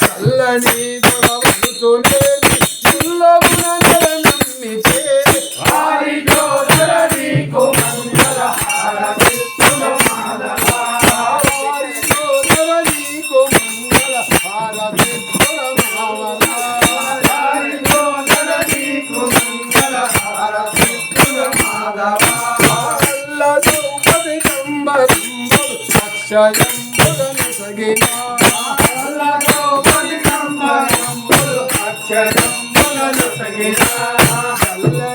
చల్లని దొరవలుతూనే అక్షయములను సగినా అక్షరములను సగినా